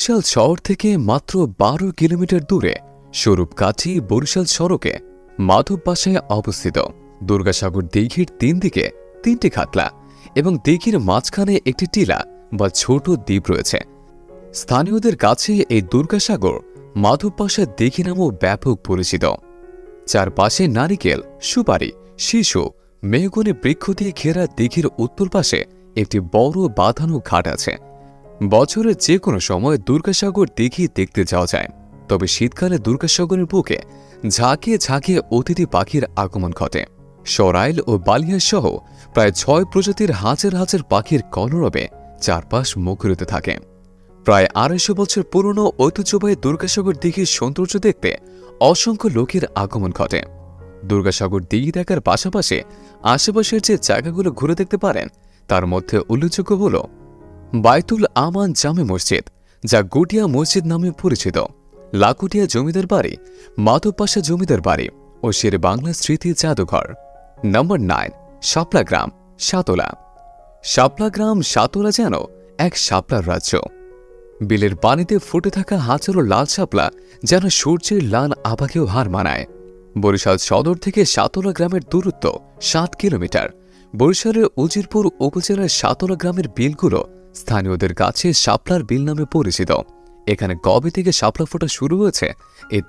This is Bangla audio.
বরিশাল শহর থেকে মাত্র বারো কিলোমিটার দূরে স্বরূপকাঠি বরিশাল সড়কে মাধব বাসায় অবস্থিত। দুর্গাসাগর দিঘির তিন দিকে তিনটি খাতলা এবং দিঘির মাঝখানে একটি টিলা বা ছোট দ্বীপ রয়েছে। স্থানীয়দের কাছে এই দুর্গাসাগর মাধব বাসার দিঘি নামও ব্যাপক পরিচিত। চারপাশে নারিকেল, সুপারি, শিশু, মেহগনি বৃক্ষ দিয়ে ঘেরা দিঘির উত্তর পাশে একটি বড় বাঁধানো ঘাট আছে। বছরের যে কোনো সময় দুর্গাসাগর দিঘি দেখতে যাওয়া যায়। তবে শীতকালে দুর্গাসাগরের বুকে ঝাঁকিয়ে ঝাঁকিয়ে অতিথি পাখির আগমন ঘটে। সরাইল ও বালিয়া সহ প্রায় ছয় প্রজাতির হাজার হাজার পাখির কলরবে চারপাশ মুখরিত থাকে। প্রায় আড়াইশো বছর পুরনো ঐতিহ্যবাহী দুর্গাসাগর দিঘির সৌন্দর্য দেখতে অসংখ্য লোকের আগমন ঘটে। দুর্গাসাগর দিঘি দেখার পাশাপাশি আশেপাশের যে জায়গাগুলো ঘুরে দেখতে পারেন, তার মধ্যে উল্লেখযোগ্য হল বাইতুল আমান জামে মসজিদ, যা গুটিয়া মসজিদ নামে পরিচিত। লাকুটিয়া জমিদার বাড়ি, মাধবপাশা জমিদার বাড়ি ও শের বাংলা স্মৃতি জাদুঘর। নম্বর নাইন শাপলা গ্রাম, সাতোলা। শাপলা গ্রাম, সাতোলা যেন এক শাপলার রাজ্য। বিলের পানিতে ফুটে থাকা হাজারো লাল শাপলা যেন সূর্যের লাল আভাকেও হার মানায়। বরিশাল সদর থেকে সাতোলা গ্রামের দূরত্ব সাত কিলোমিটার। বরিশালের উজিরপুর উপজেলার সাতলা গ্রামের বিলগুলো স্থানীয়দের কাছে শাপলার বিল নামে পরিচিত। এখানে কবে থেকে শাপলা ফোটা শুরু হয়েছে এই